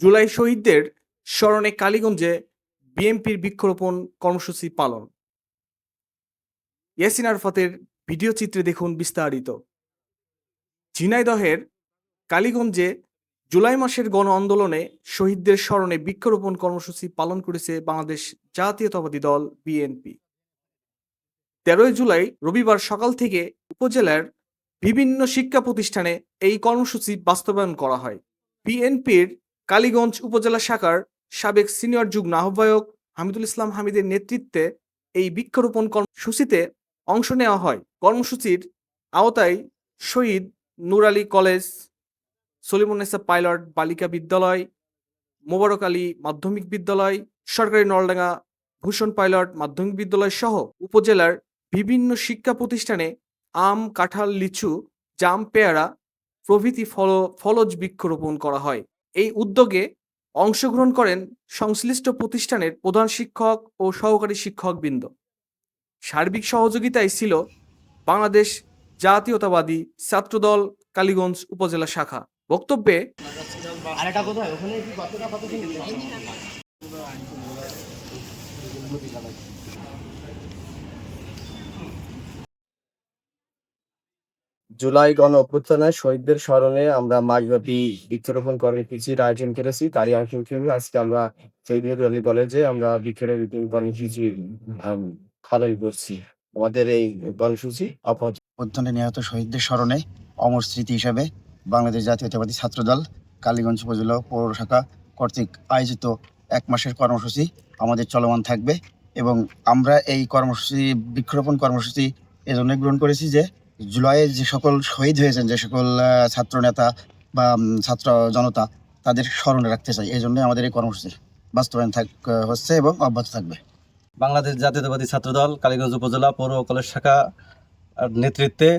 জুলাই শহীদদের স্মরণে কালীগঞ্জে বিএনপির বৃক্ষরোপণ কর্মসূচি পালন। ইয়াসিন আরফাতের ভিডিও চিত্রে দেখুন বিস্তারিত। ঝিনাইদহের কালীগঞ্জে জুলাই মাসের গণ আন্দোলনে শহীদদের স্মরণে বৃক্ষরোপণ কর্মসূচি পালন করেছে বাংলাদেশ জাতীয়তাবাদী দল বিএনপি। তেরোই জুলাই রবিবার সকাল থেকে উপজেলার বিভিন্ন শিক্ষা প্রতিষ্ঠানে এই কর্মসূচি বাস্তবায়ন করা হয়। বিএনপির কালীগঞ্জ উপজেলা শাখার সাবেক সিনিয়র যুগ্ম আহ্বায়ক হামিদুল ইসলাম হামিদের নেতৃত্বে এই বৃক্ষরোপণ কর্মসূচিতে অংশ নেওয়া হয়। কর্মসূচির আওতায় শহীদ নূর আলী কলেজ সলিমুন্নেসা পাইলট বালিকা বিদ্যালয়, মোবারক আলী মাধ্যমিক বিদ্যালয়, সরকারি নলডাঙ্গা ভূষণ পাইলট মাধ্যমিক বিদ্যালয় সহ উপজেলার বিভিন্ন শিক্ষা প্রতিষ্ঠানে আম, কাঁঠাল, লিচু, জাম, পেয়ারা প্রভৃতি ফল, ফলজ বৃক্ষরোপণ করা হয়। এই উদ্যোগে অংশগ্রহণ করেন সংশ্লিষ্ট প্রতিষ্ঠানের প্রধান শিক্ষক ও সহকারী শিক্ষকবৃন্দ। সার্বিক সহযোগিতায় ছিল বাংলাদেশ জাতীয়তাবাদী ছাত্রদল কালীগঞ্জ উপজেলা শাখা। বক্তব্যে ওখানে জুলাই গণ অভ্যুত্থানে শহীদদের স্মরণে আমরা মাসব্যাপী বৃক্ষরোপণ কর্মসূচির আয়োজন করেছি, তারই অংশ হিসেবে আজকে আমরা চৌধুরী আলী কলেজে আমরা বৃক্ষরোপণ কর্মসূচি পালন করছি। আমাদের এই কর্মসূচি অপর অধ্যয়নে নিহত শহীদদের স্মরণে অমর স্মৃতি হিসাবে বাংলাদেশ জাতীয়তাবাদী ছাত্রদল, কালীগঞ্জ উপজেলা পৌর শাখা কর্তৃক আয়োজিত এক মাসের কর্মসূচি আমাদের চলমান থাকবে এবং আমরা এই কর্মসূচি, বৃক্ষরোপণ কর্মসূচি এজন্য গ্রহণ করেছি যে জুলাইয়ে যে সকল শহীদ হয়েছেন যে সকল আহ, ছাত্র নেতা বা ছাত্র জনতা তাদের স্মরণে রাখতে চাই। এই জন্যই আমাদের এই কর্মসূচি বাস্তবায়ন থাক হচ্ছে এবং অব্যাহত থাকবে। বাংলাদেশ জাতীয়তাবাদী ছাত্রদল কালীগঞ্জ উপজেলা পৌর কলেজ শাখা নেতৃত্বে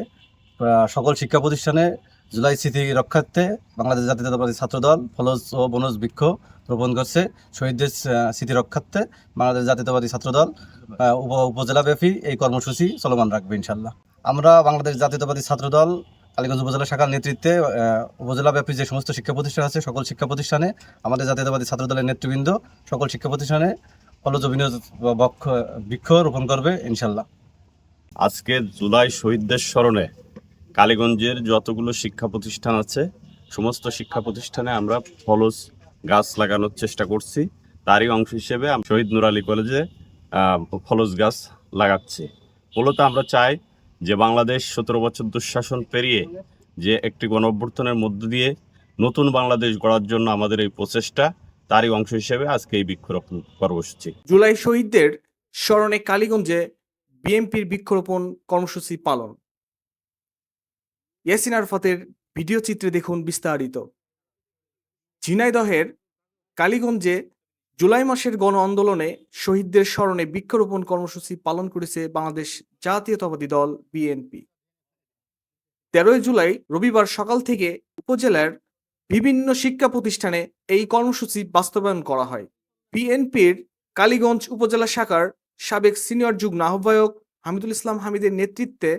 সকল শিক্ষা প্রতিষ্ঠানে জুলাই স্মৃতি রক্ষার্থে বাংলাদেশ জাতীয়তাবাদী ছাত্রদল ফলজ ও বনজ বৃক্ষ রোপণ করছে। শহীদদের স্মৃতি রক্ষার্থে বাংলাদেশ জাতীয়তাবাদী ছাত্রদল উপ উপজেলাব্যাপী এই কর্মসূচি চলমান রাখবে ইনশাল্লাহ আমরা বাংলাদেশ জাতীয়তাবাদী ছাত্রদল, কালীগঞ্জ উপজেলা শাখার নেতৃত্বে উপজেলাব্যাপী যে সমস্ত শিক্ষা প্রতিষ্ঠান আছে, সকল শিক্ষা প্রতিষ্ঠানে আমাদের জাতীয়তাবাদী ছাত্রদলের নেতৃবৃন্দ সকল শিক্ষা প্রতিষ্ঠানে ফলজ বক্ষ, বৃক্ষ রোপণ করবে, ইনশাল্লাহ। আজকে জুলাই শহীদদের স্মরণে কালীগঞ্জের যতগুলো শিক্ষা প্রতিষ্ঠান আছে, সমস্ত শিক্ষা প্রতিষ্ঠানে আমরা ফলজ গাছ লাগানোর চেষ্টা করছি। তারই অংশ হিসেবে শহীদ নুর আলী কলেজে ফলজ গাছ লাগাচ্ছি। মূলত আমরা চাই যে বাংলাদেশ সতেরো বছর দুঃশাসন পেরিয়ে যে একটি গণ অভ্যুত্থানের মধ্য দিয়ে নতুন বাংলাদেশ গড়ার জন্য আমাদের এই প্রচেষ্টা, তারই অংশ হিসেবে আজকে এই বৃক্ষরোপণ কর্মসূচি। জুলাই শহীদদের স্মরণে কালীগঞ্জে বিএনপির বৃক্ষরোপণ কর্মসূচি পালন। ইয়াসিন আরফাতের ভিডিও চিত্রে দেখুন বিস্তারিত। ঝিনাইদহের কালীগঞ্জে জুলাই মাসের গণ আন্দোলনে শহীদদের স্মরণে বৃক্ষরোপণ কর্মসূচি পালন করেছে বাংলাদেশ জাতীয়তাবাদী দল, বিএনপি। তেরোই জুলাই রবিবার সকাল থেকে উপজেলার বিভিন্ন শিক্ষা প্রতিষ্ঠানে এই কর্মসূচি বাস্তবায়ন করা হয়। বিএনপির কালীগঞ্জ উপজেলা শাখার সাবেক সিনিয়র যুগ্ম আহ্বায়ক হামিদুল ইসলাম হামিদের নেতৃত্বে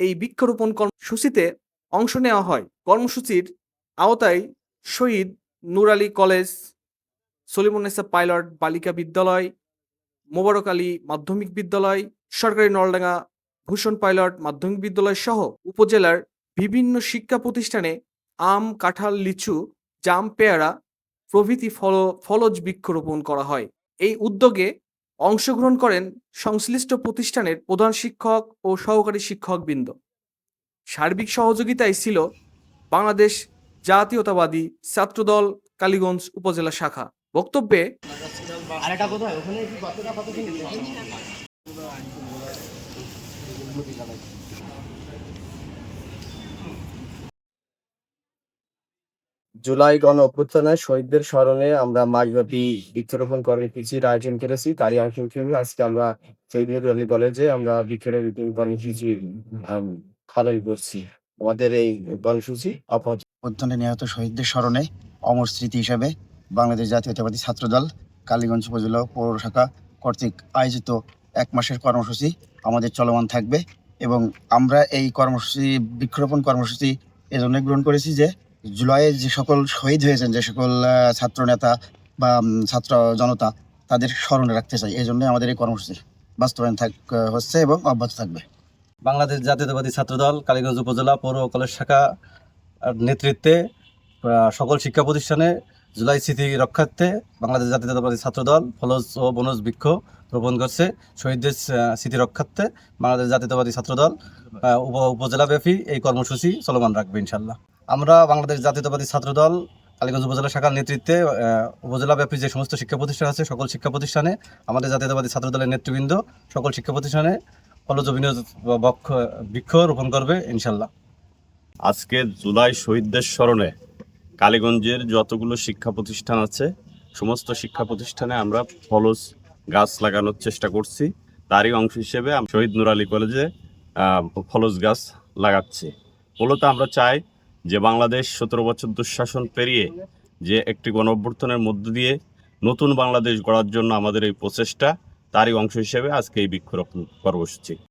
এই বৃক্ষরোপণ কর্মসূচিতে অংশ নেওয়া হয়। কর্মসূচির আওতায় শহীদ নূর আলী কলেজ সলিমুন্নেসা পাইলট, বালিকা বিদ্যালয়, মোবারক আলী মাধ্যমিক বিদ্যালয়, সরকারি নলডাঙ্গা ভূষণ পাইলট, মাধ্যমিক বিদ্যালয় সহ উপজেলার বিভিন্ন শিক্ষা প্রতিষ্ঠানে আম, কাঁঠাল, লিচু, জাম, পেয়ারা প্রভৃতি ফল, ফলজ বৃক্ষরোপণ করা হয়। এই উদ্যোগে অংশগ্রহণ করেন সংশ্লিষ্ট প্রতিষ্ঠানের প্রধান শিক্ষক ও সহকারী শিক্ষকবৃন্দ। সার্বিক সহযোগিতায় ছিল বাংলাদেশ জাতীয়তাবাদী ছাত্রদল, কালীগঞ্জ উপজেলা শাখা। বক্তব্যে জুলাই গণ অভ্যুত্থানে শহীদদের স্মরণে আমরা মাসব্যাপী বৃক্ষরোপণ কর্মসূচির আয়োজন করেছি। তারই অংশ হিসেবে আজকে আমরা চৌধুরী আলী কলেজে আমরা বৃক্ষরোপণ কর্মসূচি পালন করছি। আমাদের এই কর্মসূচি অপর অধ্যয়নে নিহত শহীদদের স্মরণে অমর স্মৃতি হিসাবে বাংলাদেশ জাতীয়তাবাদী ছাত্রদল, কালীগঞ্জ উপজেলা পৌর শাখা কর্তৃক আয়োজিত এক মাসের কর্মসূচি আমাদের চলমান থাকবে এবং আমরা এই কর্মসূচি, বৃক্ষরোপণ কর্মসূচি এজন্য গ্রহণ করেছি যে জুলাইয়ে যে সকল শহীদ হয়েছেন, যে সকল ছাত্র নেতা বা ছাত্র জনতা তাদের স্মরণে রাখতে চাই। এই জন্য আমাদের এই কর্মসূচি বাস্তবায়ন থাক, হচ্ছে এবং অব্যাহত থাকবে। বাংলাদেশ জাতীয়তাবাদী ছাত্রদল, কালীগঞ্জ উপজেলা পৌর কলেজ শাখা নেতৃত্বে সকল শিক্ষা প্রতিষ্ঠানে জুলাই স্মৃতি রক্ষার্থে বাংলাদেশ জাতীয়তাবাদী ছাত্রদল, ফলজ ও বনজ বৃক্ষ রোপণ করছে শহীদদের স্মৃতি রক্ষার্থে বাংলাদেশ জাতীয়তাবাদী ছাত্রদল উপ উপজেলাব্যাপী এই কর্মসূচি চলমান রাখবে ইনশাল্লাহ আমরা বাংলাদেশ জাতীয়তাবাদী ছাত্রদল, কালীগঞ্জ উপজেলা শাখার নেতৃত্বে উপজেলাব্যাপী যে সমস্ত শিক্ষা প্রতিষ্ঠান আছে সকল শিক্ষা প্রতিষ্ঠানে আমাদের জাতীয়তাবাদী ছাত্রদলের নেতৃবৃন্দ সকল শিক্ষা প্রতিষ্ঠানে ফলজ বিনোদ বক্ষ বৃক্ষ রোপণ করবে ইনশাল্লাহ আজকে জুলাই শহীদদের স্মরণে কালীগঞ্জের যতগুলো শিক্ষা প্রতিষ্ঠান আছে, সমস্ত শিক্ষা প্রতিষ্ঠানে আমরা ফলস গাছ লাগানোর চেষ্টা করছি। তারই অংশ হিসেবে শহীদ নুর আলী কলেজে ফলস গাছ লাগাচ্ছি। মূলত আমরা চাই যে বাংলাদেশ সতেরো বছর দুঃশাসন পেরিয়ে যে একটি গণ অভ্যুত্থানের মধ্য দিয়ে নতুন বাংলাদেশ গড়ার জন্য আমাদের এই প্রচেষ্টা, তারই অংশ হিসেবে আজকে এই বৃক্ষরোপণ কর্মসূচি।